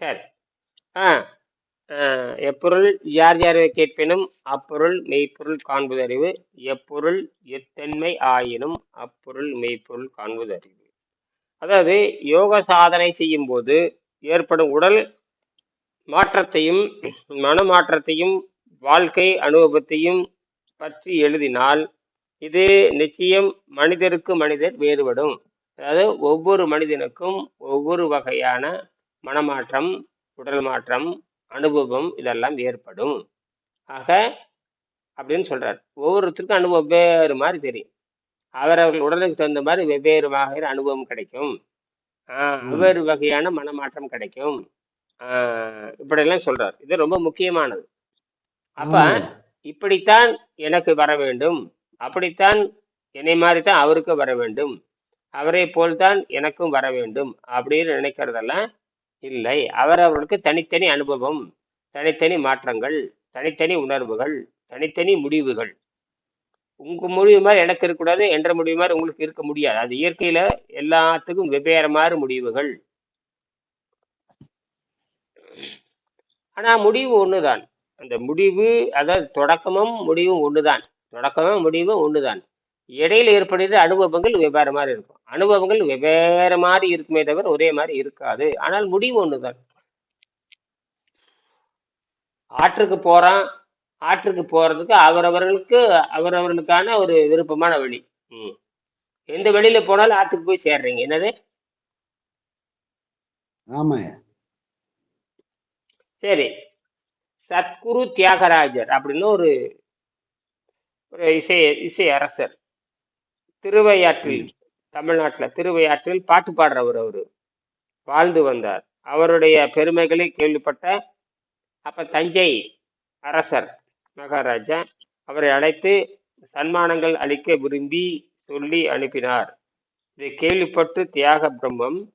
சரி. ஆ எப்பொருள் யார் யாரை கேட்பினும் அப்பொருள் மெய்ப்பொருள் காண்பது அறிவு எப்பொருள் எத்தன்மை ஆயினும் அப்பொருள் மெய்ப்பொருள் காண்பது அறிவு அதாவது யோக சாதனை செய்யும் போது ஏற்படும் உடல் மாற்றத்தையும் மனமாற்றத்தையும் வாழ்க்கை அனுபவத்தையும் பற்றி எழுதினால் இது நிச்சயம் மனிதருக்கு மனிதர் வேறுபடும். அதாவது ஒவ்வொரு மனிதனுக்கும் ஒவ்வொரு வகையான மனமாற்றம் உடல் மாற்றம் அனுபவம் இதெல்லாம் ஏற்படும். ஆக அப்படின்னு சொல்றார். ஒவ்வொருத்தருக்கும் அனுபவம் வேறு மாதிரி தெரியும். அவரவர்கள் உடலுக்கு தகுந்த மாதிரி வெவ்வேறு வகையான அனுபவம் கிடைக்கும். வெவ்வேறு வகையான மனமாற்றம் கிடைக்கும். இப்படியெல்லாம் சொல்றார். இது ரொம்ப முக்கியமானது. அப்ப இப்படித்தான் எனக்கு வர வேண்டும். அப்படித்தான் என்னை மாதிரி தான் அவருக்கு வர வேண்டும். அவரை போல்தான் எனக்கும் வர வேண்டும். அப்படின்னு நினைக்கிறதெல்லாம் இல்லை. அவரவர்களுக்கு தனித்தனி அனுபவம் தனித்தனி மாற்றங்கள் தனித்தனி உணர்வுகள் தனித்தனி முடிவுகள். உங்க முடிவு மாதிரி எனக்கு இருக்கக்கூடாது என்ற முடிவு மாதிரி உங்களுக்கு இருக்க முடியாது. அது இயற்கையில எல்லாத்துக்கும் வெவ்வேறு மாதிரி முடிவுகள். ஆனா முடிவு ஒண்ணுதான். அந்த முடிவு அதாவது தொடக்கமும் முடிவும் ஒண்ணுதான். தொடக்கமும் முடிவும் ஒண்ணுதான். இடையில ஏற்படுகிற அனுபவங்கள் வெவ்வேறு மாதிரி இருக்கும். அனுபவங்கள் வெவ்வேறு மாதிரி இருக்குமே தவிர ஒரே மாதிரி இருக்காது. ஆனால் முடிவு ஒண்ணுதான். ஆற்றுக்கு போறான் ஆற்றுக்கு போறதுக்கு அவரவர்களுக்கு அவரவர்களுக்கான ஒரு விருப்பமான வழி. ம். எந்த வழியில போனாலும் ஆத்துக்கு போய் சேர்றீங்க. என்னது? சரி. சத்குரு தியாகராஜர் அப்படின்னு ஒரு ஒரு இசை இசை அரசர். திருவையாற்றில். தமிழ்நாட்டில் திருவையாற்றில் பாட்டு பாடுறவர் அவர். வாழ்ந்து வந்தார். அவருடைய பெருமைகளை கேள்விப்பட்ட அப்ப தஞ்சை அரசர் மகாராஜா அவரை அழைத்து சன்மானங்கள் அளிக்க விரும்பி சொல்லி அனுப்பினார். இதை கேள்விப்பட்டு தியாக பிரம்மம்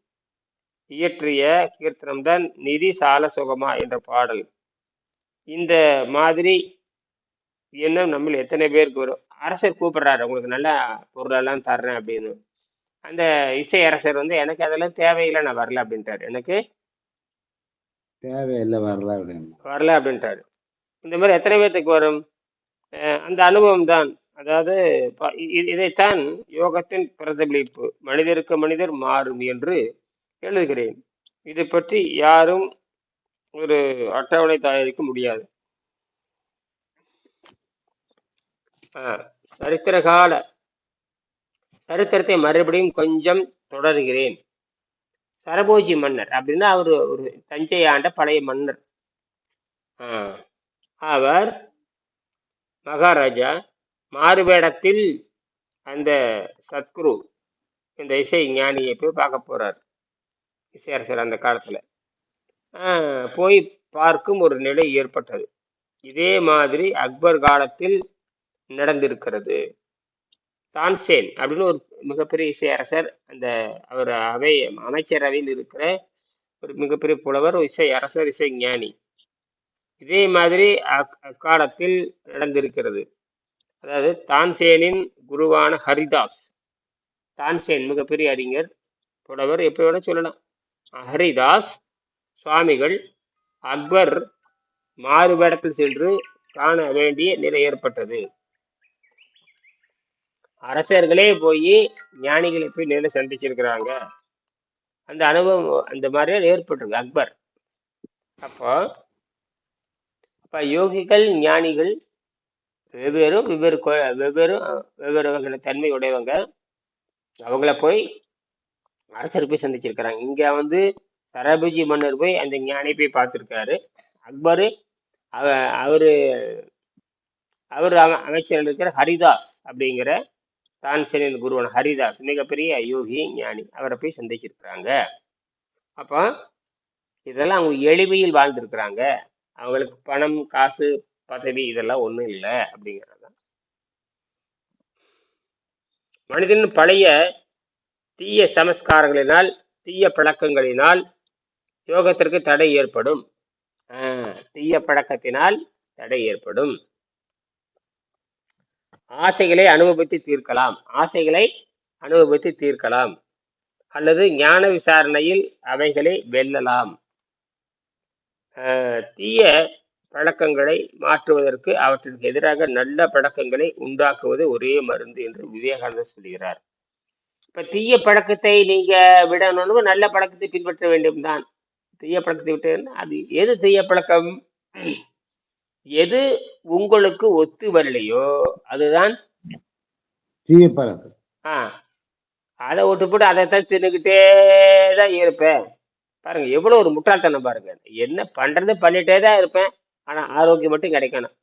இயற்றிய கீர்த்தனம்தான் நிதி சால சுகமா என்ற பாடல். இந்த மாதிரி எண்ணம் நம்மள எத்தனை பேருக்கு வரும்? அரசர் கூப்பிடுறாரு உங்களுக்கு நல்ல பொருளெல்லாம் தர்றேன் அப்படின்னு. அந்த இசை அரசர் வந்து எனக்கு அதெல்லாம் தேவையில்லை நான் வரல அப்படின்ட்டாரு. எனக்கு தேவையில்லை வரல அப்படின்னு வரல அப்படின்ட்டாரு. இந்த மாதிரி எத்தனை பேர்த்துக்கு வரும்? அந்த அனுபவம் தான். அதாவது இதைத்தான் யோகத்தின் பிரதிபலிப்பு மனிதருக்கு மனிதர் மாறும் என்று எழுதுகிறேன். இதை பற்றி யாரும் ஒரு அட்டவணை தயாரிக்க முடியாது. ஆஹ் சரித்திர கால சரித்திரத்தை மறுபடியும் கொஞ்சம் தொடர்கிறேன். சரபோஜி மன்னர் அப்படின்னா அவர் ஒரு தஞ்சை ஆண்ட பழைய மன்னர். அவர் மகாராஜா மாறுவேடத்தில் அந்த சத்குரு இந்த இசை ஞானியை போய் பார்க்க போறார். இசையரசர் அந்த காலத்துல. போய் பார்க்கும் ஒரு நிலை ஏற்பட்டது. இதே மாதிரி அக்பர் காலத்தில் நடந்திருக்கிறது. தான்சேன் அப்படின்னு ஒரு மிகப்பெரிய இசையரசர் அந்த அவர் அவை அமைச்சரவையில் இருக்கிற ஒரு மிகப்பெரிய புலவர் ஒரு இசை அரசர் இசை ஞானி. இதே மாதிரி அக்- அக்காலத்தில் நடந்திருக்கிறது. அதாவது தான்சேனின் குருவான ஹரிதாஸ். தான்சேன் மிகப்பெரிய அறிஞர் புலவர் எப்போ சொல்லலாம். ஹரிதாஸ் சுவாமிகள் அக்பர் மாறுவேடத்தில் சென்று காண வேண்டிய நிலை ஏற்பட்டது. அரசர்களே போய் ஞானிகளை போய் நேரில் சந்திச்சிருக்கிறாங்க. அந்த அனுபவம் அந்த மாதிரி ஏற்பட்டிருக்கு. அக்பர். அப்போ அப்போ யோகிகள் ஞானிகள் வெவ்வேறு வெவ்வேறு கொ- வெவ்வேறு வெவ்வேறு வகையான தன்மை உடையவங்க. அவங்கள போய் அரசர் போய் சந்திச்சிருக்கிறாங்க. இங்கே வந்து சரபுஜி மன்னர் போய் அந்த ஞானி போய் பார்த்துருக்காரு. அக்பரு அவ அவரு அவர் அமைச்சர் இருக்கிற ஹரிதாஸ் அப்படிங்கிற தான்சேனின் குருவன் ஹரிதாஸ் மிகப்பெரிய யோகி ஞானி. அவரை போய் சந்திச்சிருக்கிறாங்க. அப்போ இதெல்லாம் அவங்க எளிமையில் வாழ்ந்திருக்கிறாங்க. அவங்களுக்கு பணம் காசு பதவி இதெல்லாம் ஒன்றும் இல்லை அப்படிங்கிறது தான். மனிதன் பழைய தீய சமஸ்காரங்களினால் தீய பழக்கங்களினால் யோகத்திற்கு தடை ஏற்படும். ஆஹ், தீய பழக்கத்தினால் தடை ஏற்படும். ஆசைகளை அனுபவித்து தீர்க்கலாம். ஆசைகளை அனுபவித்து தீர்க்கலாம். அல்லது ஞான விசாரணையில் அவைகளை வெல்லலாம். தீய பழக்கங்களை மாற்றுவதற்கு அவற்றிற்கு எதிராக நல்ல பழக்கங்களை உண்டாக்குவது ஒரே மருந்து என்று விவேகானந்தர் சொல்கிறார். இப்ப தீய பழக்கத்தை நீங்க விடணும்னு நல்ல பழக்கத்தை பின்பற்ற வேண்டும் தான் தீய பழக்கத்தை விட்டு அது எது தீய பழக்கம்? எது உங்களுக்கு ஒத்து வரலையோ அதுதான் தீய பழக்கம் ஆ அதை விட்டு போட்டு அதைத்தான் தின்னுக்கிட்டே தான் இருப்பேன். பாருங்க எவ்வளவு ஒரு முட்டாள்தனம் பாருங்க. என்ன பண்றது பண்ணிட்டே தான் இருப்பேன். ஆனா ஆரோக்கியம் மட்டும் கிடைக்கணும்.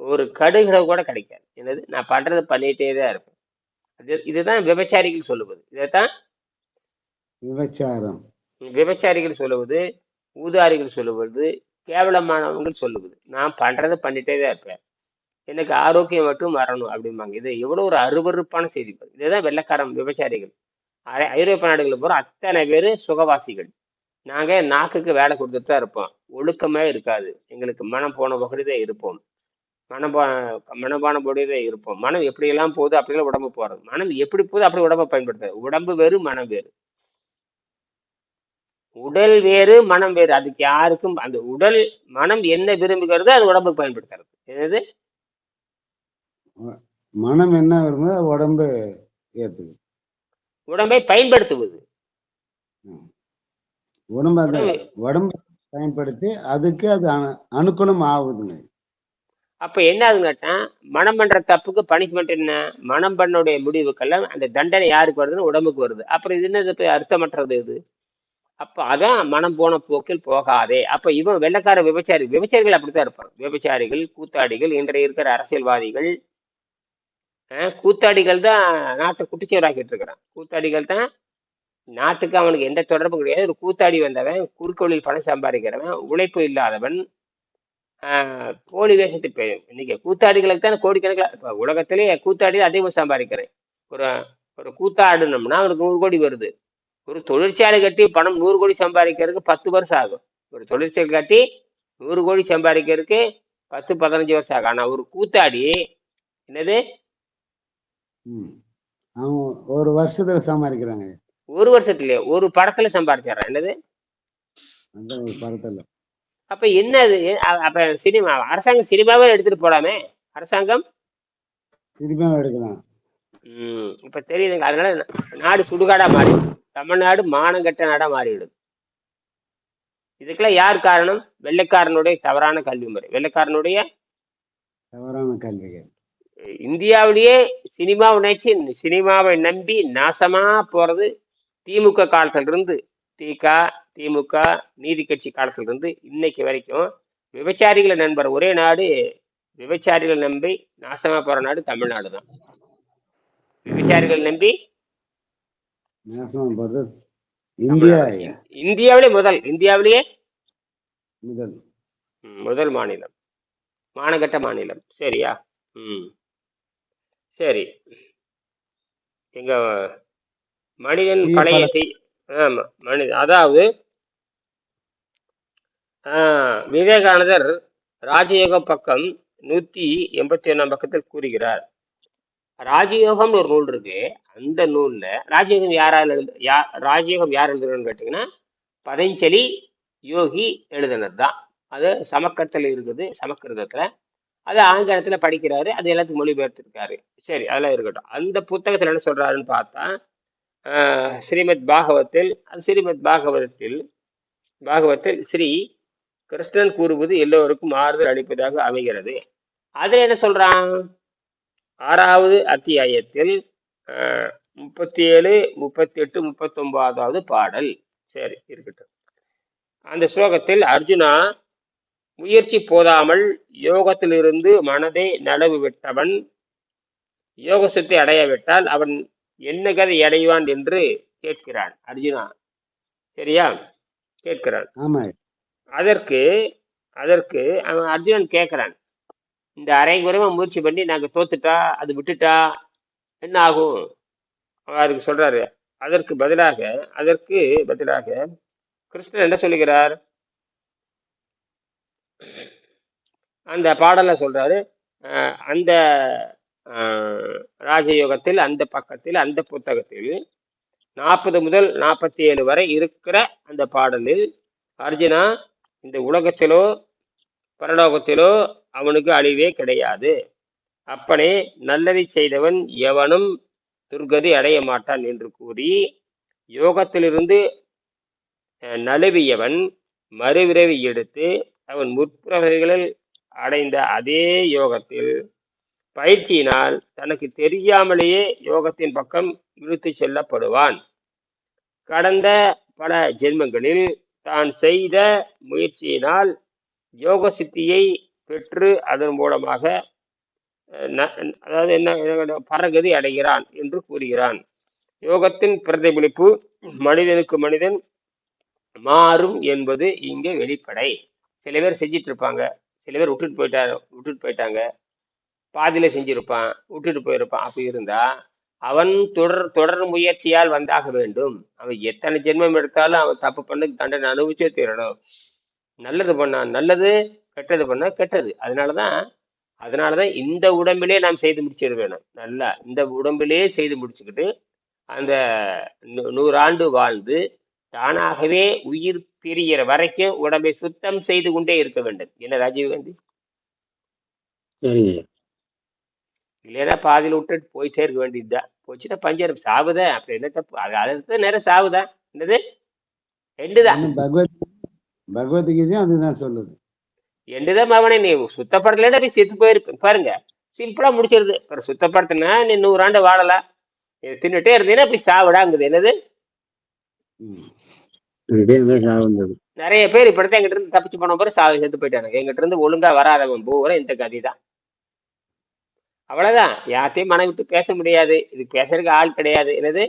ஒரு கடுகு கூட கிடைக்காது. என்னது? நான் பண்றது பண்ணிட்டே தான் இருப்பேன். இது இதுதான் விபச்சாரிகள் சொல்லுவது. இதைத்தான் விபச்சாரம். விபச்சாரிகள் சொல்லுவது ஊதாரிகள் சொல்லுவது கேவலமானவங்கள் சொல்லுவது. நான் பண்றதை பண்ணிட்டே தான் இருப்பேன். எனக்கு ஆரோக்கியம் மட்டும் வரணும் அப்படிம்பாங்க. இது எவ்வளவு ஒரு அருவருப்பான செய்தி இதுதான் வெள்ளைக்காரன் விபச்சாரிகள். ஐரோப்பிய நாடுகளில் போகிற அத்தனை பேர் சுகவாசிகள். நாங்க நாக்குக்கு வேலை கொடுத்துட்டு தான் இருப்போம். ஒழுக்கமே இருக்காது. எங்களுக்கு மனம் போன வகைதான் இருப்போம். மனம் போ மனப்பான தான் இருப்போம். மனம் எப்படியெல்லாம் போகுது அப்படிலாம் உடம்பு போறது. மனம் எப்படி போகுது அப்படி உடம்பை பயன்படுத்தாது உடம்பு வேறு மனம் வேறு. உடல் வேறு மனம் வேறு. அதுக்கு யாருக்கும் அந்த உடல் மனம் என்ன விரும்புகிறதோ அது உடம்புக்கு பயன்படுத்துறது. என்னது? மனம் என்ன வருமோ அது உடம்பு ஏத்துக்கு உடம்பை பயன்படுத்துவது. உடம்பு உடம்பு பயன்படுத்தி அதுக்கு அது அனு- அனுகூலம் ஆகுதுங்க. அப்ப என்ன ஆகுதுன்னு கேட்டா மனம் பண்ற தப்புக்கு பனிஷ்மெண்ட் என்ன? மனம் பண்ணுடைய முடிவுக்கெல்லாம் அந்த தண்டனை யாருக்கு வருதுன்னு உடம்புக்கு வருது. அப்புறம் இது இப்ப அர்த்தமற்றது இது? அப்போ அதான் மனம் போன போக்கில் போகாதே. அப்போ இவன் வெள்ளக்கார விபச்சாரி விபச்சாரிகள் அப்படித்தான் இருப்பாங்க. விபச்சாரிகள் கூத்தாடிகள் இன்றைய இருக்கிற அரசியல்வாதிகள் கூத்தாடிகள் தான் நாட்டை குட்டிச்சவராக்கிட்டு இருக்கிறான். கூத்தாடிகள் தான் நாட்டுக்கு அவனுக்கு எந்த தொடர்பும் கிடையாது. ஒரு கூத்தாடி வந்தவன் குறுக்கோளில் பணம் சம்பாதிக்கிறவன் உழைப்பு இல்லாதவன் போலி வேஷத்தை பெ- இன்னைக்கு கூத்தாடிகளுக்கு தான் கோடிக்கணக்கில். இப்போ உலகத்திலே கூத்தாடி அதிகமாக சம்பாதிக்கிறேன். ஒரு ஒரு கூத்தாடினோம்னா அவனுக்கு நூறு கோடி வருது. ஒரு தொழிற்சாலை கட்டி பணம் நூறு கோடி சம்பாதிக்கிறதுக்கு பத்து வருஷம் ஆகும். ஒரு தொழிற்சாலை கட்டி நூறு கோடி சம்பாதிக்கிறதுக்கு பத்து பதினஞ்சு வருஷம் ஆகும். ஆனால் ஒரு கூத்தாடி என்னது? ஒரு வருஷத்துல சமாளிக்கிறாங்க ஒரு வருஷத்துலயே ஒரு படத்துல சம்பாதிச்சிடறான் என்னது? படத்துல. அப்ப என்ன அது அப்ப சினிமா அரசாங்கம் சினிமாவே எடுத்துட்டு போலாமே? அரசாங்கம்? திரும்பியும் எடுக்கலாம். ம். இப்ப தெரியுதுங்க. அதனால நாடு சுடுகாடா மாறிடுச்சு தமிழ்நாடு மானங்கெட்ட நாடா மாறிடுது இதுக்கெல்லாம் யார் காரணம்? வெள்ளைக்காரனுடைய தவறான கல்வி முறை வெள்ளைக்காரனுடைய தவறான கல்விகள். இந்தியாவிலேயே சினிமாவை நினைச்சு சினிமாவை நம்பி நாசமா போறது திமுக காலத்துல இருந்து திக திமுக நீதி கட்சி காலத்துல இருந்து இன்னைக்கு வரைக்கும் விபச்சாரிகளை நண்பர் ஒரே நாடு விபச்சாரிகளை நம்பி நாசமா போற நாடு தமிழ்நாடு தான். விபச்சாரிகள் நம்பி நாசமா போறது இந்தியா இந்தியாவிலே முதல். இந்தியாவிலேயே? முதல். முதல் மாநிலம். மானகட்ட மாநிலம். சரியா? ம். சரி. எங்க மனிதன் பழைய ஆமா மனிதன். அதாவது விவேகானந்தர் ராஜயோக பக்கம் நூத்தி எண்பத்தி ஒண்ணாம் பக்கத்தில் கூறுகிறார். ராஜயோகம்னு ஒரு நூல் இருக்கு. அந்த நூல்ல ராஜயோகம் யாரால் எழுது யா ராஜயோகம் யார் எழுதுறன்னு கேட்டீங்கன்னா பதஞ்சலி யோகி எழுதுனது தான் அது சமக்கத்தில் இருக்குது சமக்கிருதத்துல. அது ஆங்கிலத்துல படிக்கிறாரு அது எல்லாத்துக்கும் மொழிபெயர்த்திருக்காரு. சரி அதெல்லாம் இருக்கட்டும். அந்த புத்தகத்துல என்ன சொல்றாருன்னு பார்த்தா ஸ்ரீமத் பாகவத்தில் அது ஸ்ரீமத் பாகவதத்தில் பாகவத்தில் ஸ்ரீ கிருஷ்ணன் கூறுவது எல்லோருக்கும் ஆறுதல் அளிப்பதாக அமைகிறது. அதுல என்ன சொல்றான்? ஆறாவது அத்தியாயத்தில் ஆஹ், முப்பத்தி ஏழு முப்பத்தி எட்டு முப்பத்தொன்பதாவது பாடல். சரி இருக்கட்டும். அந்த ஸ்லோகத்தில் அர்ஜுனா முயற்சி போதாமல் யோகத்திலிருந்து மனதை நனவு விட்டவன் யோக சுத்தி அடையவிட்டால் அவன் என்ன கதை அடைவான் என்று கேட்கிறான். அர்ஜுனா. சரியா? கேட்கிறான். ஆமா அதற்கு அதற்கு அவன் அர்ஜுனன் கேட்கிறான். இந்த அரை குறைவா முயற்சி பண்ணி நாங்கள் தோத்துட்டா அது விட்டுட்டா என்ன ஆகும்? அவருக்கு அதுக்கு சொல்றாரு. அதற்கு பதிலாக அதற்கு பதிலாக கிருஷ்ணன் என்ன சொல்லுகிறார்? அந்த பாடல சொல்றாரு அந்த ராஜயோகத்தில் அந்த பக்கத்தில் அந்த புத்தகத்தில் நாற்பது முதல் நாற்பத்தி ஏழு வரை இருக்கிற அந்த பாடலில் அர்ஜுனா இந்த உலகத்திலோ பரலோகத்திலோ அவனுக்கு அழிவே கிடையாது. அப்பனே நல்லதை செய்தவன் எவனும் துர்கதி அடைய மாட்டான் என்று கூறி யோகத்திலிருந்து அஹ், நழுவியவன் மறுவிரவி எடுத்து அவன் முற்பிறவைகளில் அடைந்த அதே யோகத்தில் பயிற்சியினால் தனக்கு தெரியாமலேயே யோகத்தின் பக்கம் இழுத்துச் செல்லப்படுவான். கடந்த பல ஜென்மங்களில் தான் செய்த முயற்சியினால் யோக சித்தியை பெற்று அதன் மூலமாக அதாவது என்ன பரகதி அடைகிறான் என்று கூறுகிறான். யோகத்தின் பிரதிபலிப்பு மனிதனுக்கு மனிதன் மாறும் என்பது இங்கே வெளிப்படை. சில பேர் செஞ்சிட்டு இருப்பாங்க சில பேர் விட்டுட்டு போயிட்டாங்க விட்டுட்டு போயிட்டாங்க. பாதியில செஞ்சிருப்பான் விட்டுட்டு போயிருப்பான். அப்படி இருந்தா அவன் தொடர் தொடர் முயற்சியால் வந்தாக வேண்டும். அவன் எத்தனை ஜென்மம் எடுத்தாலும் அவன் தப்பு பண்ண தண்டனை அனுபவிச்சே தீரணும். நல்லது பண்ணான். நல்லது கெட்டது பண்ணா கெட்டது. அதனாலதான் அதனாலதான் இந்த உடம்பிலே நாம் செய்து முடிச்சிட வேணும். நல்லா இந்த உடம்பிலே செய்து முடிச்சுக்கிட்டு அந்த நூறாண்டு வாழ்ந்து தானாகவே உயிர் பிரிகிற வரைக்கும் உடம்பை சுத்தம் செய்து கொண்டே இருக்க வேண்டும். என்ன ராஜீவ்காந்தி சரிங்க. ஐயா இல்லைன்னா பாதியில் விட்டுட்டு போயிட்டே இருக்க வேண்டியதுதான். போச்சுன்னா பஞ்சரம். சாவுதான் அப்படி என்ன தப்பு? அது அதுதான் நேரம் சாவுதான் என்னது? இன்னும் பகவத் பகவத்கீதையும் அதுதான் சொல்லுது. எண்டுதான் அவனை நீ சுத்தப்படுத்தலைன்னா போய் செத்து போயிருப்ப. பாருங்க சிம்பிளா முடிச்சிருது. அப்புறம் சுத்தப்படுத்தினா நீ நூறாண்டு வாழலாம் தின்னுட்டே இருந்தீங்கன்னா அப்படி சாவிடாங்குது. என்னது? நிறைய பேர் இப்படித்தான் எங்கிட்ட இருந்து தப்பிச்சு போன பிறகு சாவு செத்து போயிட்டானுங்க. எங்கிட்ட இருந்து ஒழுங்கா வராதவன். பூரா இந்த கதி தான் அவ்வளவுதான். யார்ட்டையும் மனம் விட்டு பேச முடியாது. இது பேசுறதுக்கு ஆள் கிடையாது. என்னது?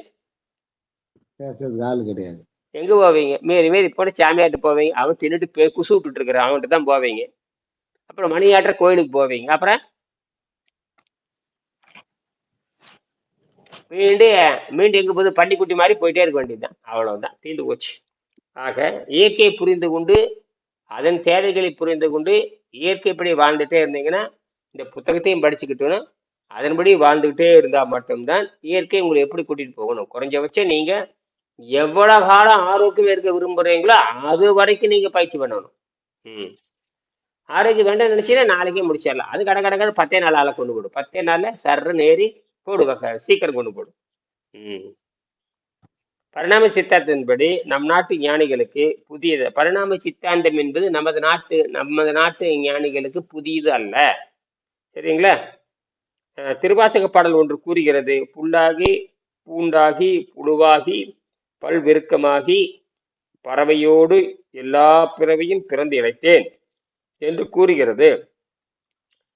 பேசுறதுக்கு ஆள் கிடையாது. எங்க போவீங்க? மீறி மீறி போன சாமியார்ட்ட போவீங்க. அவன் தின்னுட்டு போய் குசு விட்டுட்டு இருக்கிறான் அவன்கிட்ட தான் போவீங்க. அப்புறம் மணியாற்ற கோயிலுக்கு போவீங்க. அப்புறம் மீண்டும் மீண்டும் எங்க போது பண்டிக்குட்டி மாதிரி போயிட்டே இருக்க வேண்டியதுதான். அவ்வளவுதான். தீர்ந்து போச்சு. ஆக இயற்கையை புரிந்து கொண்டு அதன் தேவைகளை புரிந்து கொண்டு இயற்கைப்படி வாழ்ந்துட்டே இருந்தீங்கன்னா இந்த புத்தகத்தையும் படிச்சுக்கிட்டோன்னா அதன்படி வாழ்ந்துகிட்டே இருந்தால் மட்டும்தான் இயற்கை உங்களை எப்படி கூட்டிகிட்டு போகணும்? குறைஞ்சபட்சம் நீங்கள் எவ்வளவு காலம் ஆரோக்கியம் இருக்க விரும்புறீங்களோ அது வரைக்கும் நீங்க பயிற்சி பண்ணணும். ம். ஆரோக்கியம் வேண்டாம் நினைச்சீங்கன்னா நாளைக்கே முடிச்சிடலாம். அது கடை கடை கடை பத்தே நாள் ஆளை கொண்டு போடும். பத்தே நாள்ல சர்றன்னு ஏறி போடு வக்க சீக்கிரம் கொண்டு போடும். ம். பரிணாம சித்தாந்தத்தின்படி நம் நாட்டு ஞானிகளுக்கு புதியது பரிணாம சித்தாந்தம் என்பது நமது நாட்டு நமது நாட்டு ஞானிகளுக்கு புதியது அல்ல. சரிங்களா? திருவாசக பாடல் ஒன்று கூறுகிறது புல்லாகி பூண்டாகி புழுவாகி பல்விருக்கமாகி பறவையோடு எல்லா பிறவையும் பிறந்து இழைத்தேன் என்று கூறுகிறது.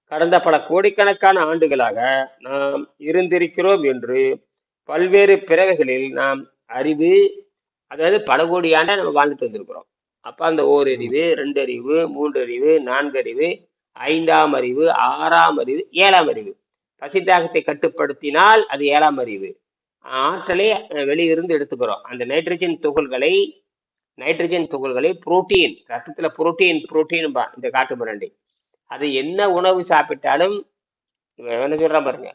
கடந்த பல கோடிக்கணக்கான ஆண்டுகளாக நாம் இருந்திருக்கிறோம் என்று பல்வேறு பிறவைகளில் நாம் அறிவு அதாவது பல கோடி ஆண்டா நம்ம வாழ்ந்துட்டு வந்திருக்கிறோம் அப்ப அந்த ஓரறிவு ரெண்டு அறிவு மூன்று அறிவு நான்கு அறிவு ஐந்தாம் அறிவு ஆறாம் அறிவு ஏழாம் அறிவு. பசித்தாகத்தை கட்டுப்படுத்தினால் அது ஏழாம் அறிவு. ஆற்றலை வெளியிருந்து எடுத்துக்கிறோம். அந்த நைட்ரஜன் துகள்களை நைட்ரஜன் துகள்களை புரோட்டீன் ரத்தத்துல புரோட்டீன் புரோட்டீன் இந்த காட்டு மிராண்டி. அது என்ன உணவு சாப்பிட்டாலும் என்ன சொல்றான் பாருங்க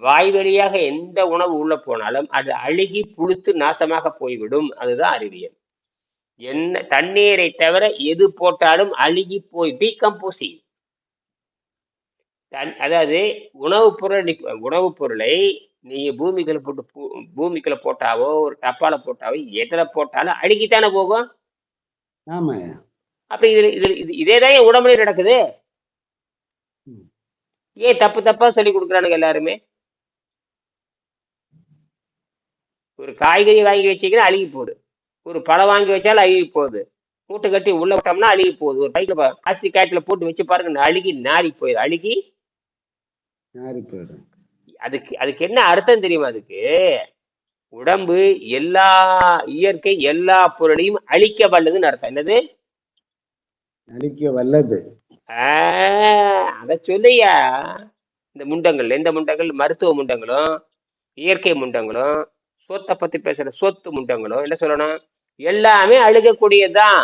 வாய் வழியாக எந்த உணவு உள்ள போனாலும் அது அழுகி புழுத்து நாசமாக போய்விடும். அதுதான் அறிவியல். என்ன தண்ணீரை தவிர எது போட்டாலும் அழுகி போய் டீகம்போசி தன் அதாவது உணவுப் பொருள் உணவுப் பொருளை நீங்க பூமிக்குள்ள போட்டு பூ- பூமிக்குள்ள போட்டாவோ ஒரு டப்பால போட்டாவோ எதுல போட்டாலும் அழுகித்தானே போகும்? ஆமாய்யா. அப்படி இதுல இதுல இது இதேதான் என் உடம்புல நடக்குது. ஏன் தப்பு தப்பா சொல்லி கொடுக்குறானுங்க எல்லாருமே? ஒரு காய்கறி வாங்கி வச்சீங்கன்னா அழுகி போகுது. ஒரு பழம் வாங்கி வச்சாலும் அழுகி போகுது. மூட்டை கட்டி உள்ள விட்டோம்னா அழுகி போகுது. ஒரு பைக்கில் பிளாஸ்டிக் காய்ச்சல போட்டு வச்சு பாருங்க அழுகி நாரி போயிடும் அழுகி நாரி போயிடும் அதுக்கு அதுக்கு என்ன அர்த்தம் தெரியுமா அதுக்கு? உடம்பு எல்லா இயற்கை எல்லா பொருளையும் அழிக்க வல்லதுன்னு அர்த்தம். என்னது? அழிக்க வல்லது. அத சொல்லையா? இந்த முண்டங்கள் எந்த முண்டங்கள்? மருத்துவ முண்டங்களும் இயற்கை முண்டங்களும் சொத்தை பத்தி பேசுற சொத்து முண்டங்களும் என்ன சொல்லணும்? எல்லாமே அழுகக்கூடியதுதான்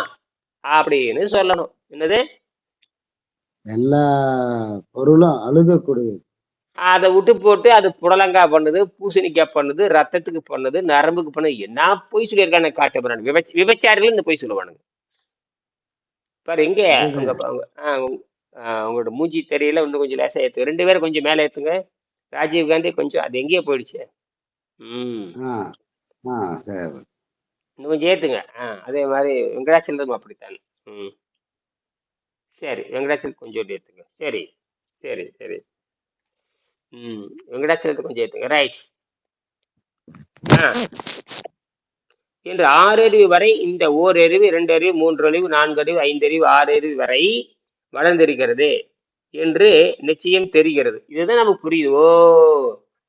அப்படின்னு சொல்லணும். என்னது? எல்லா பொருளும் அழுகக்கூடியது. அதை விட்டு போட்டு அது புடலங்காய் பண்ணுது பூசணிக்காய் பண்ணுது ரத்தத்துக்கு பண்ணுது நரம்புக்கு பண்ணுது. என்ன பொய் சொல்லியிருக்கானு காட்டு விபச்ச விபச்சாரிகள் இந்த பொய் சொல்லுவானுங்க. பாரு எங்க? உங்களோட மூஞ்சி தெரியல இன்னும் கொஞ்சம் லேசா ஏத்து. ரெண்டு பேரும் கொஞ்சம் மேல ஏத்துங்க. ராஜீவ் காந்தி கொஞ்சம் அது எங்கேயோ போயிடுச்சு. ம். இன்னும் கொஞ்சம் ஏத்துங்க. ஆ அதே மாதிரி வெங்கடாச்சலம் அப்படித்தான். ம். சரி வெங்கடாச்சலம் கொஞ்சம் ஏத்துங்க. சரி சரி சரி. ம் வெங்கடாச்சலத்தை கொஞ்சம் ஏற்றுங்க ரைட் இன்று என்று ஆறறிவு வரை இந்த ஓரறிவு இரண்டறிவு மூன்றறிவு நான்கறிவு ஐந்தறிவு ஆறறிவு வரை வளர்ந்திருக்கிறது. என்று நிச்சயம் தெரிகிறது. இதுதான் நமக்கு புரியுது. ஓ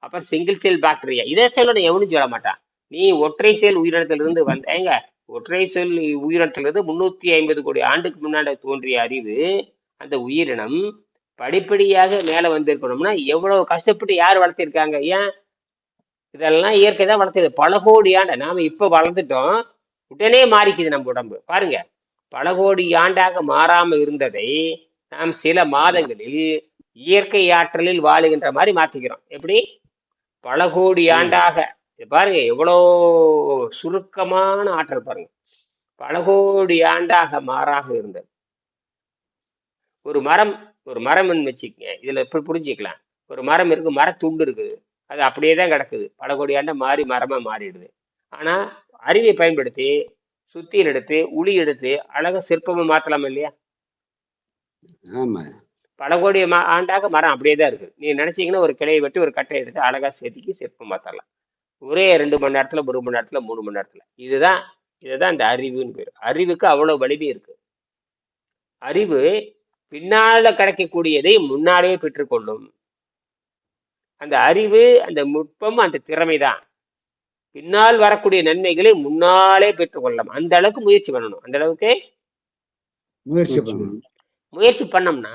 அப்புறம் சிங்கிள் செல் பாக்டீரியா இதை சொல்லணும் எவனும் சொல்ல மாட்டான். நீ ஒற்றை செல் உயிரினத்திலிருந்து வந்த ஏங்க ஒற்றை செல் உயிரினத்திலிருந்து முன்னூத்தி ஐம்பது கோடி ஆண்டுக்கு முன்னாடி தோன்றிய அறிவு அந்த உயிரினம் படிப்படியாக மேல வந்திருக்கணும்னா எவ்வளவு கஷ்டப்பட்டு யார் வளர்த்திருக்காங்க? ஏன்? இதெல்லாம் இயற்கை தான் வளர்த்தது. பல கோடி ஆண்டு நாம இப்ப வளர்ந்துட்டோம். உடனே மாறிக்குது நம்ம உடம்பு. பாருங்க. பல கோடி ஆண்டாக மாறாம இருந்ததை நாம் சில மாதங்களில் இயற்கை ஆற்றலில் வாழுகின்ற மாதிரி மாத்திக்கிறோம். எப்படி? பல கோடி ஆண்டாக. பாருங்க. எவ்வளோ சுருக்கமான ஆற்றல் பாருங்க. பல கோடி ஆண்டாக மாறாக இருந்தது. ஒரு மரம் ஒரு மரம்னு வச்சுக்கங்க. இதுல எப்படி புரிஞ்சுக்கலாம்? ஒரு மரம் இருக்கு மரத்துண்டு இருக்குது. அது அப்படியே தான் கிடக்குது. பல கோடி ஆண்டா மாறி மரமா மாறிடுது. ஆனா அறிவை பயன்படுத்தி சுத்தியில் எடுத்து உளி எடுத்து அழகா சிற்பமா மாத்தலாம் இல்லையா? பல கோடி மா- ஆண்டாக மரம் அப்படியே தான் இருக்குது நீ நினைச்சீங்கன்னா ஒரு கிளையை வெட்டி ஒரு கட்டை எடுத்து அழகா செதுக்கி சிற்பம் மாத்தரலாம் ஒரே ரெண்டு மணி நேரத்துல ஒரு மணி நேரத்துல மூணு மணி நேரத்துல. இதுதான் இதுதான் இந்த அறிவுன்னு பேர். அறிவுக்கு அவ்வளவு வலிமை இருக்கு. அறிவு பின்னால கிடைக்கக்கூடியதை முன்னாலேயே பெற்றுக்கொள்ளும் அந்த அறிவு அந்த நுட்பம் அந்த திறமை தான் பின்னால் வரக்கூடிய நன்மைகளை முன்னாலே பெற்றுக்கொள்ளலாம் அந்த அளவுக்கு முயற்சி பண்ணணும். அந்த அளவுக்கு முயற்சி பண்ணணும். முயற்சி பண்ணோம்னா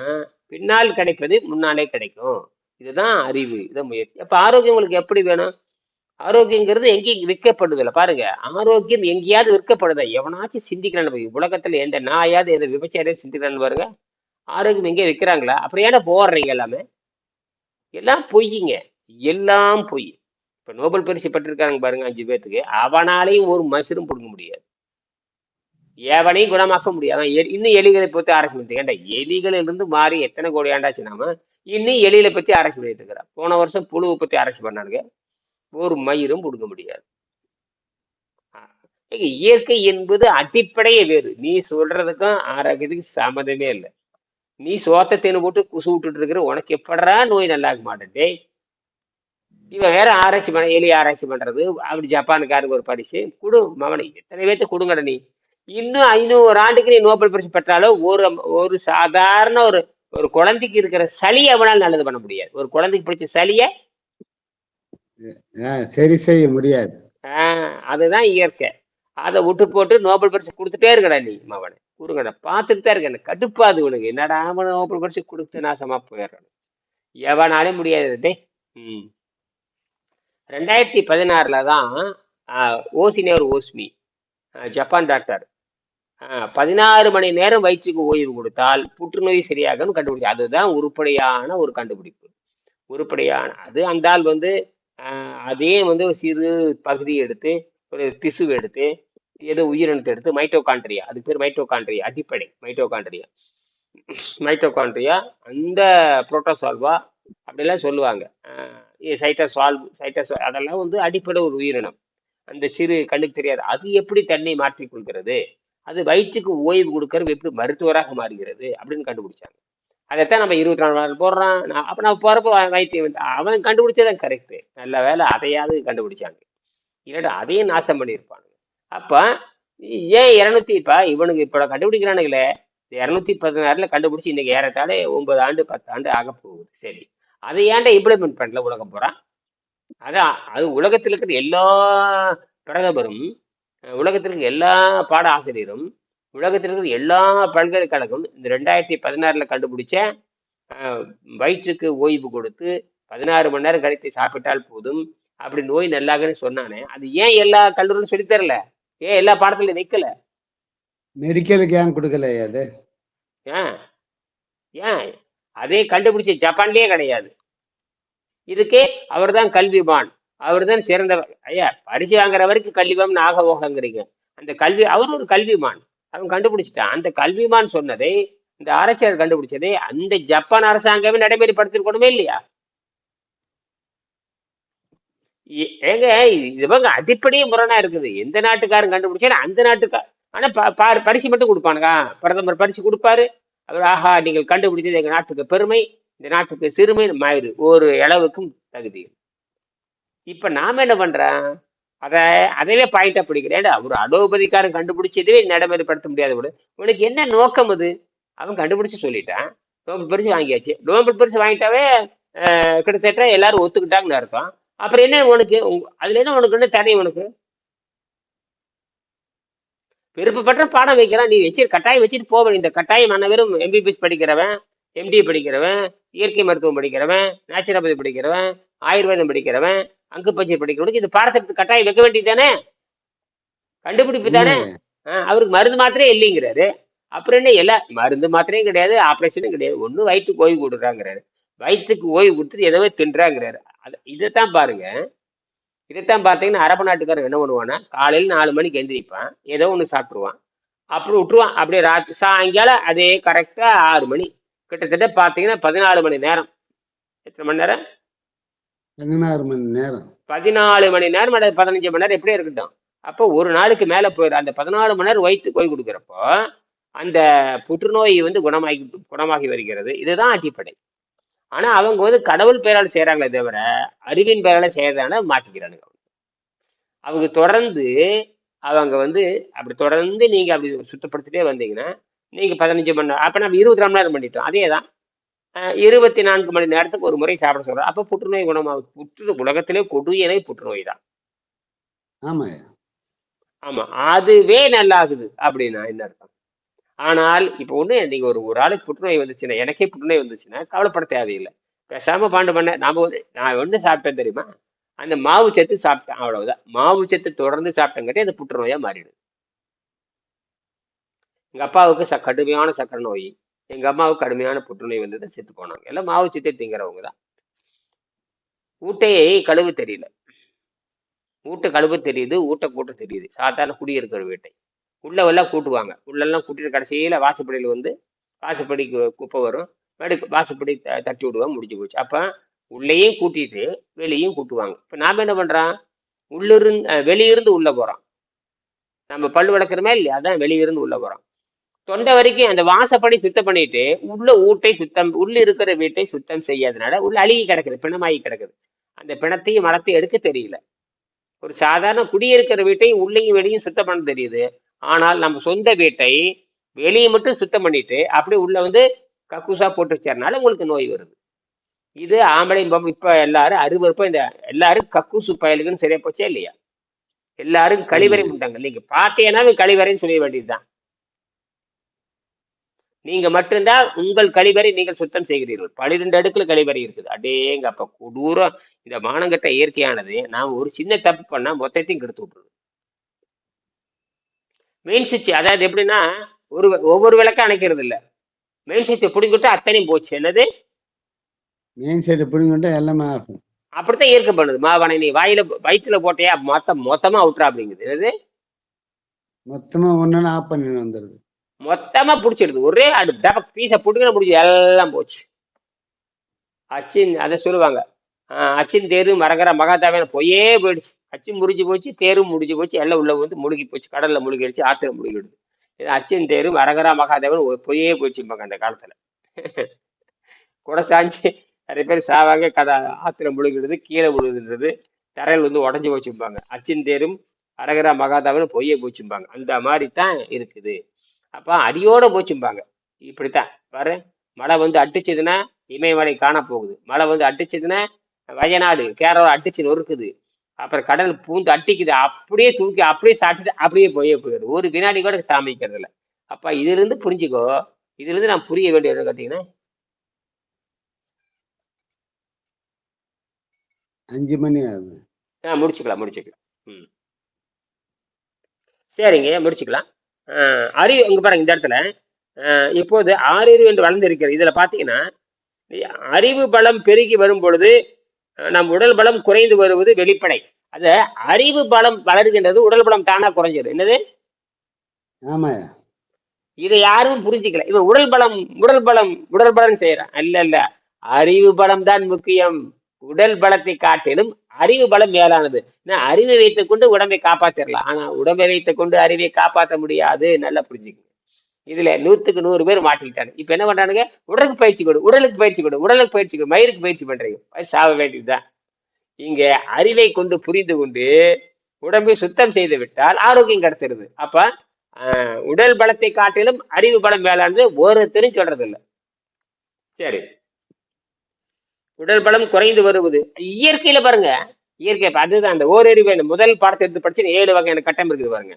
பின்னால் கிடைப்பது முன்னாலே கிடைக்கும். இதுதான் அறிவு இதான் முயற்சி. அப்ப ஆரோக்கியம் உங்களுக்கு எப்படி வேணும்? ஆரோக்கியங்கிறது எங்கேயும் விற்கப்படுதில்ல பாருங்க ஆரோக்கியம் எங்கேயாவது விற்கப்படுதா? எவனாச்சும் சிந்திக்கிறான் போய் உலகத்துல எந்த நாயாவது எந்த விபச்சாரையும் சிந்திக்கிறான்னு பாருங்க. ஆரோக்கியம் எங்கே விற்கிறாங்களா அப்புறம் ஏன்னா போடுறீங்க எல்லாமே? எல்லாம் பொய்யுங்க எல்லாம் பொய். இப்போ நோபல் பரிசு பெற்றிருக்காங்க பாருங்க அஞ்சு பேர்த்துக்கு அவனாலையும் ஒரு மசுரும் பிடுங்க முடியாது. எவனையும் குணமாக்க முடியாது. எ- இன்னும் எலிகளை பற்றி ஆராய்ச்சி பண்ணிட்டு ஏன்டா எலிகளில் இருந்து மாறி எத்தனை கோடி ஆண்டாச்சு நாம? இன்னும் எலிகளை பற்றி ஆராய்ச்சி பண்ணிட்டு இருக்கிறான். போன வருஷம் புழுவை பற்றி ஆராய்ச்சி பண்ணானுங்க. ஒரு மயிரும் பிடுங்க முடியாது. இயற்கை என்பது அடிப்படையே வேறு. நீ சொல்றதுக்கும் ஆரோக்கியத்துக்கு சம்மந்தமே இல்லை. நீ சோத்த தேனு போட்டு குசு விட்டுட்டு இருக்கிற உனக்கு எப்படா நோய் நல்லா இருக்க மாட்டேன் இவன் வேற ஆராய்ச்சி பண்ண எலி ஆராய்ச்சி பண்றது. அப்படி ஜப்பானுக்காரங்க ஒரு பரிசு. குடு மகனை எத்தனை பேர்த்த கொடுங்கட நீ. இன்னும் ஐநூறு ஆண்டுக்கு நீ நோபல் பரிசு பெற்றாலும் ஒரு ஒரு சாதாரண ஒரு ஒரு குழந்தைக்கு இருக்கிற சளி அவனால் நல்லது பண்ண முடியாது. ஒரு குழந்தைக்கு பிடிச்ச சளிய சரி செய்ய முடியாது. ஆஹ் அதுதான் இயற்கை. அதை விட்டு போட்டு நோபல் பரிசு கொடுத்துட்டே இருக்கடா நீ மவனை. கொடுங்கடா பார்த்துட்டு தான் இருக்க கடுப்பாது உனக்கு. என்னடா அவன் நோபல் பரிசு கொடுத்து நாசமா போயிடுறான். எவனாலே முடியாது. டே ம். ரெண்டாயிரத்தி பதினாறுல தான் ஓசினேர் ஓஸ்மி ஜப்பான் டாக்டர் பதினாறு மணி நேரம் வயிற்றுக்கு ஓய்வு கொடுத்தால் புற்றுநோய் சரியாகும்னு கண்டுபிடிச்சு. அதுதான் உருப்படியான ஒரு கண்டுபிடிப்பு. உருப்படியான. அது அந்த ஆள் வந்து அதே வந்து ஒரு சிறு பகுதி எடுத்து ஒரு திசு எடுத்து ஏதோ உயிரினத்தை எடுத்து? மைட்டோகாண்ட்ரியா அதுக்கு பேர் மைட்டோகாண்ட்ரியா அடிப்படை. மைட்டோகாண்ட்ரியா மைட்டோகாண்ட்ரியா அந்த புரோட்டோசால்வா அப்படிலாம் சொல்லுவாங்க. சைட்டோசால்வ் சைட்டோசா அதெல்லாம் வந்து அடிப்படை ஒரு உயிரினம். அந்த சிறு கண்ணுக்கு தெரியாது. அது எப்படி தன்னை மாற்றிக் கொள்கிறது? அது வயிற்றுக்கு ஓய்வு கொடுக்கறது எப்படி மருத்துவராக மாறுகிறது? அப்படின்னு கண்டுபிடிச்சாங்க. அதைத்தான் நம்ம இருபத்தி நாலு மணி போடுறான் அப்போ நான் போகிறப்ப வைத்தியம் வந்து அவன் கண்டுபிடிச்சதான் கரெக்டு நல்ல வேலை அதையாவது கண்டுபிடிச்சாங்க. இல்லைடா அதையும் நாசம் பண்ணியிருப்பாங்க அப்போ ஏன் இரநூத்தி இப்போ இவனுக்கு இப்போ கண்டுபிடிக்கிறானுங்களே இரநூத்தி பதினாறுல கண்டுபிடிச்சி இன்னைக்கு ஏறத்தாழ ஒன்பது ஆண்டு பத்து ஆண்டு ஆக போகுது. சரி. அதை ஏன்டா இம்ப்ளிமெண்ட் பண்ணல உலகம் போகிறான் அதான் அது உலகத்தில் இருக்கிற எல்லா பிரதமரும் உலகத்தில் இருக்கிற எல்லா பாட ஆசிரியரும் உலகத்தில் இருக்கிற எல்லா பல்கலைக்கழகம் இந்த ரெண்டாயிரத்தி பதினாறுல கண்டுபிடிச்ச வயிற்றுக்கு ஓய்வு கொடுத்து பதினாறு மணி நேரம் கழித்து சாப்பிட்டால் போதும் அப்படி நோய் நல்லாகன்னு சொன்னானே அது ஏன் எல்லா கல்லூரியும் சொல்லித்தரல ஏன் எல்லா பாடத்துலையும் வைக்கல மெடிக்கலுக்கு ஏன் கொடுக்கலையா அது? ஏன்? ஏன்? அதே கண்டுபிடிச்ச ஜப்பான்லயே கிடையாது. இதுக்கே அவர்தான் கல்விமான். அவர்தான் சிறந்தவர் ஐயா பரிசு வாங்குற வரைக்கும் கல்விமான் ஆக போகங்கிறீங்க அந்த கல்வி அவர் ஒரு கல்விமான். அவன் கண்டுபிடிச்சிட்டான். அந்த கல்விமான் சொன்னதை இந்த ஆராய்ச்சியாளர் கண்டுபிடிச்சதை அந்த ஜப்பான் அரசாங்கமே நடைமுறைப்படுத்திருக்கணுமே இல்லையா? ஏங்க இது பாருங்க அடிப்படையே முரணா இருக்குது. எந்த நாட்டுக்காரன் கண்டுபிடிச்சாலும் அந்த நாட்டுக்கா ஆனா ப- பாரு பரிசு மட்டும் கொடுப்பானுங்க. பிரதமர் பரிசு கொடுப்பாரு. அவர் ஆஹா நீங்கள் கண்டுபிடிச்சது எங்க நாட்டுக்கு பெருமை. இந்த நாட்டுக்கு சிறுமை மாயிரு. ஒரு அளவுக்கும் தகுதி. இப்ப நாம என்ன பண்றோம்? அதை அதவே பாயிண்டா பிடிக்கிறேன். அவர் அலோபதிக்காரன் கண்டுபிடிச்சதே நடைமுறைப்படுத்த முடியாத விட உனக்கு என்ன நோக்கம் அது? அவன் கண்டுபிடிச்சு சொல்லிட்டான். நோபல் பரிசு வாங்கியாச்சு. நோபல் பரிசு வாங்கிட்டாவே கிட்டத்தட்ட எல்லாரும் ஒத்துக்கிட்டாங்கன்னு அர்த்தம். அப்புறம் என்ன உனக்கு? அதுல என்ன உனக்கு? என்ன தடை உனக்கு? விருப்பப்பட்ட பாடம் வைக்கிறான். நீ வச்சு கட்டாயம் வச்சுட்டு போவ இந்த கட்டாயம் அனைவரும் எம்பிபிஎஸ் படிக்கிறவன் எம்டி படிக்கிறவன் இயற்கை மருத்துவம் படிக்கிறவன் நேச்சுரோபதி படிக்கிறவன் ஆயுர்வேதம் படிக்கிறவன் அங்குப்பஞ்சை படிக்கிறவனுக்கு இது பாடத்திட்டத்து கட்டாயம் வைக்க வேண்டியது தானே கண்டுபிடிப்பு தானே? அவருக்கு மருந்து மாத்திரையே இல்லைங்கிறாரு. அப்புறம் என்ன? எல்லா மருந்து மாத்திரையும் கிடையாது ஆப்ரேஷனும் கிடையாது. ஒன்றும் வயிற்றுக்கு ஓய்வு கொடுக்குறாங்கிறாரு. வயிற்றுக்கு ஓய்வு கொடுத்துட்டு எதோ தின்றாங்கிறாரு. அது இதைத்தான் பாருங்க. இதைத்தான் பார்த்தீங்கன்னா அரபு நாட்டுக்காரன் என்ன பண்ணுவான்னா காலையில் நாலு மணிக்கு எந்திரிப்பான் ஏதோ ஒன்று சாப்பிட்ருவான் அப்புறம் விட்டுருவான். அப்படியே ராத்திரி சாயங்காலம் அதே கரெக்டாக ஆறு மணி. கிட்டத்தட்ட பார்த்தீங்கன்னா பதினாலு மணி நேரம். எத்தனை மணி நேரம்? பதினாறு மணி நேரம். பதினாலு மணி நேரம் அல்லது பதினஞ்சு மணி நேரம் எப்படியே இருக்கட்டும். அப்போ ஒரு நாளுக்கு மேலே போயிடும் அந்த பதினாலு மணி நேரம் வயிற்று போய் கொடுக்குறப்போ அந்த புற்றுநோய் வந்து குணமாகி குணமாகி வருகிறது. இதுதான் அடிப்படை. ஆனா அவங்க வந்து கடவுள் பெயரால் செய்யறாங்களே தவிர அறிவின் பெயரால செய்யறதான மாட்டிக்கிறானுங்க அவங்க. தொடர்ந்து அவங்க வந்து அப்படி தொடர்ந்து நீங்க அப்படி சுத்தப்படுத்திட்டே வந்தீங்கன்னா நீங்க பதினஞ்சு மணி நேரம் அப்ப நம்ம இருபத்தி நாலு நேரம் பண்ணிட்டோம். அதே தான் இருபத்தி நான்கு மணி நேரத்துக்கு ஒரு முறை சாப்பிட சொல்றோம் அப்ப புற்றுநோய் குணமாகும் புற்று உலகத்திலே கொடியனை புற்றுநோய் தான். ஆமாய்யா. ஆமா. அதுவே நல்லாகுது அப்படின்னா என்ன அர்த்தம்? ஆனால் இப்போ ஒண்ணு நீங்க ஒரு ஒரு ஆளுக்கு புற்றுநோய் வந்துச்சுன்னா எனக்கே புற்றுநோய் வந்துச்சுன்னா கவலைப்பட தேவையில்லை. பேசாமல் பாண்டு பண்ண. நாம் வந்து நான் ஒன்று சாப்பிட்டேன் தெரியுமா? அந்த மாவு சத்து சாப்பிட்டேன் அவ்வளவுதான். மாவு சத்து தொடர்ந்து சாப்பிட்டங்காட்டி அது புற்றுநோயாக மாறிடுது எங்க அப்பாவுக்கு ச கடுமையான சக்கரை நோய் எங்க அம்மாவுக்கு கடுமையான புற்றுநோய் வந்தது செத்து போனாங்க. எல்லாம் மாவு சத்தை திங்கிறவங்க தான். ஊட்டையை கழுவு தெரியல. ஊட்ட கழுவு தெரியுது ஊட்ட கூட்ட தெரியுது. சாதாரண குடியிருக்கிற வீட்டை. உள்ளவெல்லாம் கூட்டுவாங்க. உள்ளெல்லாம் கூட்டிட்டு கடைசியில வாசப்படியில் வந்து வாசப்படிக்கு குப்பை வரும். மறுபடி வாசப்படி த தட்டி விடுவாங்க முடிஞ்சு போச்சு. அப்போ உள்ளேயும் கூட்டிட்டு வெளியும் கூட்டுவாங்க. இப்போ நாம என்ன பண்ணுறோம் உள்ளிருந்து வெளியிருந்து உள்ளே போகிறோம் நம்ம பல்லு வளர்க்குறோமே இல்லையா? அதான் வெளியிருந்து உள்ளே போறோம். தொண்டை வரைக்கும் அந்த வாசப்படி சுத்தம் பண்ணிட்டு உள்ள ஊட்டை சுத்தம் உள்ள இருக்கிற வீட்டை சுத்தம் செய்யாதனால உள்ள அழுகி கிடக்குது பிணமாகி கிடக்குது. அந்த பிணத்தையும் மரத்தையும் எடுக்க தெரியல. ஒரு சாதாரண குடியிருக்கிற வீட்டையும் உள்ளேயும் வெளியும் சுத்தம் பண்ண தெரியுது. ஆனால் நம்ம சொந்த வீட்டை வெளியே மட்டும் சுத்தம் பண்ணிட்டு அப்படியே உள்ள வந்து கக்கூசா போட்டு வச்சதுனால உங்களுக்கு நோய் வருது. இது ஆம்பளை இப்ப எல்லாரும் அறுபது இந்த எல்லாரும் கக்கூசு பயலுக்குன்னு சரியா போச்சே இல்லையா? எல்லாரும் கழிவறை முட்டாங்க நீங்க பார்த்தீங்கன்னா கழிவறைன்னு சொல்ல வேண்டியதுதான். நீங்க மட்டும்தான் உங்கள் கழிவறை நீங்கள் சுத்தம் செய்கிறீர்கள். பன்னிரெண்டு அடுக்குல கழிவறை இருக்குது. அடேங்க அப்ப கொடூரம். இந்த மானங்கட்ட இயற்கையானது. நாம் ஒரு சின்ன தப்பு பண்ணா மொத்தத்தையும் கெடுத்து விட்டுருது மெயின் சுவிட்ச் அதாவது எப்படின்னா ஒரு ஒவ்வொரு விளக்கம் அணைக்கிறது இல்ல. மெயின் சுவிட்சை பிடிங்கிட்டு அத்தனையும் போச்சு. என்னது? மெயின் சைடு பிடிங்கிட்டா எல்லாமே ஆஃப் அப்படித்தான் இயற்கை பண்ணுது. மாவானை நீ வாயில வயிற்றுல போட்டியா? மொத்தம் மொத்தமா அவுட்ரா அப்படிங்குது என்னது? மொத்தமா ஒன்னு ஆஃப் பண்ணிட்டு வந்துடுது மொத்தமா பிடிச்சிடுது ஒரே அடு டபக் பீஸை பிடிக்கிற முடிஞ்சு எல்லாம் போச்சு. அச்சின் அதை சொல்லுவாங்க. அச்சின் தேரு மரகர மகாதாவன பொய்யே போயிடுச்சு. அச்சு முறிஞ்சு போச்சு தேரும் முடிஞ்சு போச்சு எல்லாம் உள்ள வந்து முழுகி போச்சு கடல்ல முழுகிடுச்சு ஆத்துல முழுகிடுது. இது அச்சின் தேரும் அரகரா மகாதேவன் பொய்யே போச்சும்பாங்க அந்த காலத்துல. கூட சாஞ்சு நிறைய பேர் சாவாங்க கதை ஆத்துல முழுகிடுது கீழே விழுதுன்றது தரையில் வந்து உடஞ்சி போச்சும்பாங்க அச்சின் தேரும் அரகரா மகாதேவன் பொய்யே போச்சும்பாங்க அந்த மாதிரி தான் இருக்குது. அப்போ அடியோட போச்சும்பாங்க இப்படித்தான். பாரு மழை வந்து அடிச்சதுன்னா இமயமலை காண போகுது மழை வந்து அடிச்சதுன்னா வயநாடு கேரளா அடிச்சு நொறுக்குது. அப்புறம் கடல் பூந்து அட்டிக்குது. அப்படியே தூக்கி அப்படியே சாப்பிட்டுட்டு அப்படியே போயே போயிடுது. ஒரு வினாடி கூட தாமிக்கிறது இல்லை. அப்ப இதுல இருந்து புரிஞ்சுக்கோ. இதுல இருந்து நான் புரிய வேண்டிய என்ன கேட்டீங்கன்னா அஞ்சு மணி ஆகுது. ஆ முடிச்சுக்கலாம் முடிச்சுக்கலாம். ம். சரிங்க முடிச்சுக்கலாம். ஆஹ் அறிவு இங்க பாருங்க இந்த இடத்துல. ஆஹ் இப்போது ஆறிறிவு என்று வளர்ந்திருக்கிறது. இதுல பாத்தீங்கன்னா அறிவு பலம் பெருகி வரும் பொழுது நம் உடல் பலம் குறைந்து வருவது வெளிப்படை. அது அறிவு பலம் வளர்கின்றது உடல் பலம் தானா குறைஞ்சிடும் என்னது? இதை யாரும் புரிஞ்சுக்கல. இவன் உடல் பலம் உடல் பலம் உடல் பலம் செய்யறான். இல்ல இல்ல அறிவு பலம் தான் முக்கியம். உடல் பலத்தை காட்டிலும் அறிவு பலம் மேலானது. அறிவை வைத்துக் கொண்டு உடம்பை காப்பாத்திரலாம். ஆனா உடம்பை வைத்துக் கொண்டு அறிவை காப்பாற்ற முடியாது. நல்லா புரிஞ்சுக்கங்க. இதுல நூத்துக்கு நூறு பேர் மாட்டிக்கிட்டாங்க. இப்ப என்ன பண்றானுங்க? உடலுக்கு பயிற்சி கொடு உடலுக்கு பயிற்சி கொடு உடலுக்கு பயிற்சி கொடு மயிருக்கு பயிற்சி பண்றீங்க. அது சாவ வேண்டியதுதான். இங்க அறிவை கொண்டு புரிந்து கொண்டு உடம்பை சுத்தம் செய்து விட்டால் ஆரோக்கியம் கிடைச்சிருது அப்ப ஆஹ், உடல் பலத்தை காட்டிலும் அறிவு பலம் மேலானது ஒருத்தரும் சொல்றது இல்லை சரி. உடல் பலம் குறைந்து வருவது. இயற்கையில பாருங்க. இயற்கை அதுதான் அந்த ஓரறிவு இந்த முதல் பாடத்தை எடுத்து படிச்சு ஏழு வகையான கட்டம் இருக்குது பாருங்க.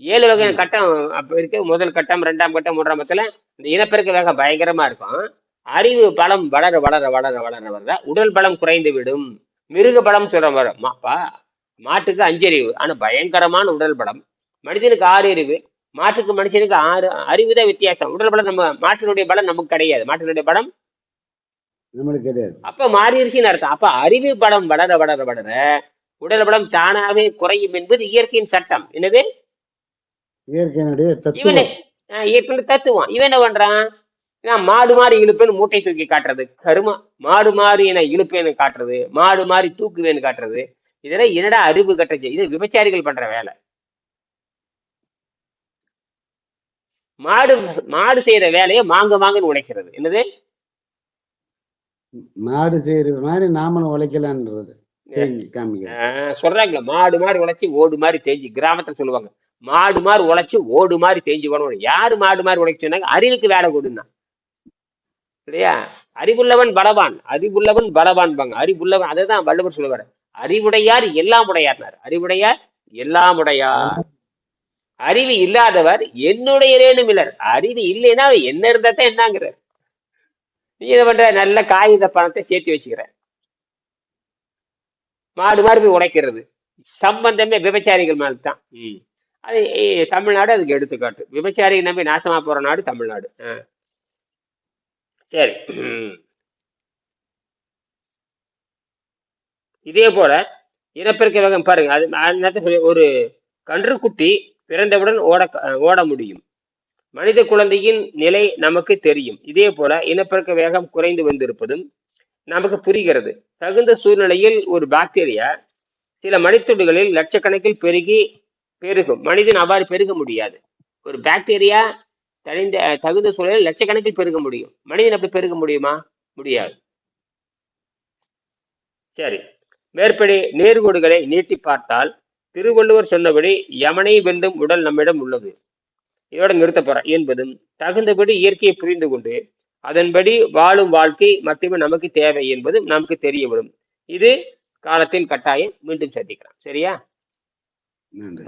ஏழு வகையான. கட்டம் அப்ப இருக்கு. முதல் கட்டம் ரெண்டாம் கட்டம் மூன்றாம் கட்டத்துல இந்த இனப்பெருக்க வேகம் பயங்கரமா இருக்கும். அறிவு பலம் வளர வளர வளர வளர வளர உடல் பலம் குறைந்து விடும். மிருக பலம் சொல்ற மாதிரி மாப்பா மாட்டுக்கு அஞ்சறிவு. ஆனா பயங்கரமான உடல் பலம். மனிதனுக்கு ஆறு அறிவு. மாட்டுக்கு மனுஷனுக்கு ஆறு அறிவு தான் வித்தியாசம். உடல் பலம் நம்ம மாட்டினுடைய பலம் நமக்கு கிடையாது. மாட்டினுடைய பலம் நம்மளுக்கு கிடையாது. அப்ப மாறிடுச்சுன்னு அர்த்தம் அப்ப அறிவு பலம் வளர வளர வளர உடல் பலம் தானாகவே குறையும் என்பது இயற்கையின் சட்டம். என்னது? இயற்கையினுடைய இவனே தத்துவம் ஆஹ் இயற்கையின் தத்துவம். இவன் என்ன பண்றான்? நான் மாடு மாறி இழுப்பேன்னு மூட்டை தூக்கி காட்டுறது. கருமா மாடு மாறி என இழுப்பேன்னு காட்டுறது. மாடு மாறி தூக்குவேன்னு காட்டுறது. இதெல்லாம் என்னடா அறிவு கட்டச்சு? இது விபச்சாரிகள் பண்ற வேலை. மாடு மாடு செய்யற வேலையை மாங்க மாங்கன்னு உடைக்கிறது என்னது? மாடு செய்யற மாதிரி நாமளும் உழைக்கலான்றது காமிக்க ஆஹ் சொல்றாங்க மாடு மாதிரி உழைச்சி ஓடு மாதிரி தேஞ்சு கிராமத்துல சொல்லுவாங்க. மாடு மாதிரி உழைச்சி ஓடு மாதிரி தேஞ்சு போனவன் யாரு மாடு மாதிரி உழைக்க சொன்னாங்க? அறிவுக்கு வேலை கொடுன்னா. இல்லையா? அறிவுள்ளவன் பலவான். அறிவுள்ளவன் பலவான்பாங்க. அறிவுள்ளவன் அதுதான் வள்ளுவர் சொல்லுவார். அறிவுடையார் எல்லாம் உடையார்னார். அறிவுடையார் எல்லாம் உடையார். அறிவு இல்லாதவர் என்னுடையரேனும் இல்லர். அறிவு இல்லைன்னா என்ன இருந்தா தான் என்னங்கிறார். நீ என்ன பண்ற? நல்ல காகித பணத்தை சேர்த்து வச்சுக்கிற மாடு மாதிரி போய் உடைக்கிறது. சம்பந்தமே விபச்சாரிகள் மேல்தான். தான் அது தமிழ்நாடு அதுக்கு எடுத்துக்காட்டு. விபச்சாரியை நம்பி நாசமா போற நாடு தமிழ்நாடு. சரி. இதே போல இனப்பெருக்க வேகம் பாருங்க. அது நேரத்தை சொல்லி ஒரு கன்றுக்குட்டி பிறந்தவுடன் ஓட ஓட முடியும். மனித குழந்தையின் நிலை நமக்கு தெரியும். இதே போல இனப்பெருக்க வேகம் குறைந்து வந்திருப்பதும் நமக்கு புரிகிறது. தகுந்த சூழ்நிலையில் ஒரு பாக்டீரியா சில மணித்துண்டுகளில் லட்சக்கணக்கில் பெருகி பெருகும். மனிதன் அவ்வாறு பெருக முடியாது. ஒரு பாக்டீரியா தனிந்த தகுந்த சூழலில் லட்சக்கணக்கில் பெருக முடியும். மனிதன் அப்படி பெருக முடியுமா? முடியாது. சரி. மேற்படி நேர்கோடுகளை நீட்டி பார்த்தால் திருவள்ளுவர் சொன்னபடி யமனை வெல்லும் உடல் நம்மிடம் உள்ளது. இதோட நிறுத்த போறேன். என்பதும் தகுந்தபடி இயற்கையை புரிந்து கொண்டு அதன்படி வாழும் வாழ்க்கை மட்டுமே நமக்கு தேவை என்பதும் நமக்கு தெரிய வரும் இது காலத்தின் கட்டாயம். மீண்டும் சந்திக்கலாம். சரியா? நன்றி.